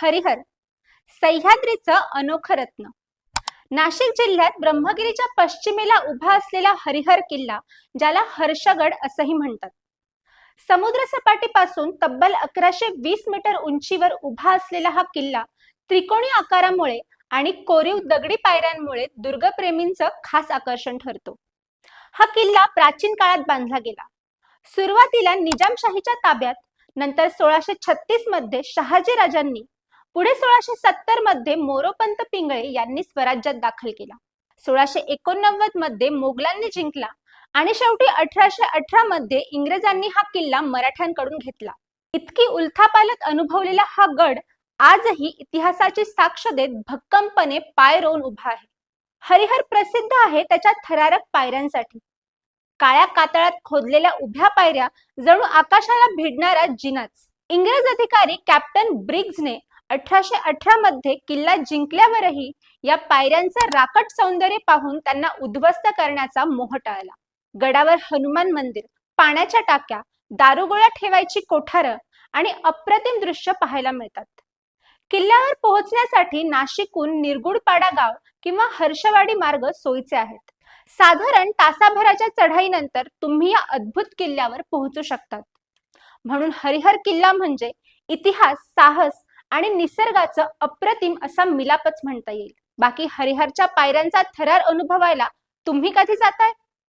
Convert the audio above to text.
हरिहर सह्याद्रीचं अनोखं रत्न. नाशिक जिल्ह्यात ब्रह्मगिरीच्या पश्चिमेला उभा असलेला हरिहर किल्ला ज्याला हर्षगड असंही म्हणतात. समुद्र सपाटीपासून तब्बल अकराशे वीस मीटर उंचीवर उभा असलेला हा किल्ला त्रिकोणी आकारामुळे आणि कोरीव दगडी पायऱ्यांमुळे दुर्गप्रेमींचं खास आकर्षण ठरतो. हा किल्ला प्राचीन काळात बांधला गेला. सुरुवातीला निजामशाहीच्या ताब्यात नंतर सोळाशे छत्तीसमध्ये शहाजी राजांनी पुढे सोळाशे सत्तरमध्ये मोरोपंत पिंगळे यांनी स्वराज्यात दाखल केला. सोळाशे एकोणनव्वदमध्ये मोगलांनी जिंकला आणि शेवटी अठराशे अठरा मध्ये इंग्रजांनी हा किल्ला मराठ्यांकडून घेतला. इतकी उलथापालत अनुभवलेला हा गड आजही इतिहासाची साक्ष देत भक्कमपणे पाय रोवून उभा आहे. हरिहर प्रसिद्ध आहे त्याच्या थरारक पायऱ्यांसाठी. काळ्या कातळात खोदलेल्या उभ्या पायऱ्या जणू आकाशाला भिडणारा जिनाच. इंग्रज अधिकारी कॅप्टन ब्रिग्जने अठराशे अठरा मध्ये किल्ला जिंकल्यावरही या पायऱ्यांचं राकट सौंदर्य पाहून त्यांना उद्ध्वस्त करण्याचा मोह टाळला गडावर हनुमान मंदिर पाण्याच्या टाक्या दारुगोळ्या ठेवायची कोठारं आणि अप्रतिम दृश्य पाहायला मिळतात. किल्ल्यावर पोहोचण्यासाठी नाशिकहून निरगुडपाडा गाव किंवा हर्षवाडी मार्ग सोयीचे आहेत. साधारण तासाभराच्या चढाईनंतर तुम्ही या अद्भुत किल्ल्यावर पोहोचू शकतात. म्हणून हरिहर किल्ला म्हणजे इतिहास साहस आणि निसर्गाचं अप्रतिम असा मिलापच म्हणता येईल. बाकी हरिहरच्या पायऱ्यांचा थरार अनुभवायला तुम्ही कधी जाताय?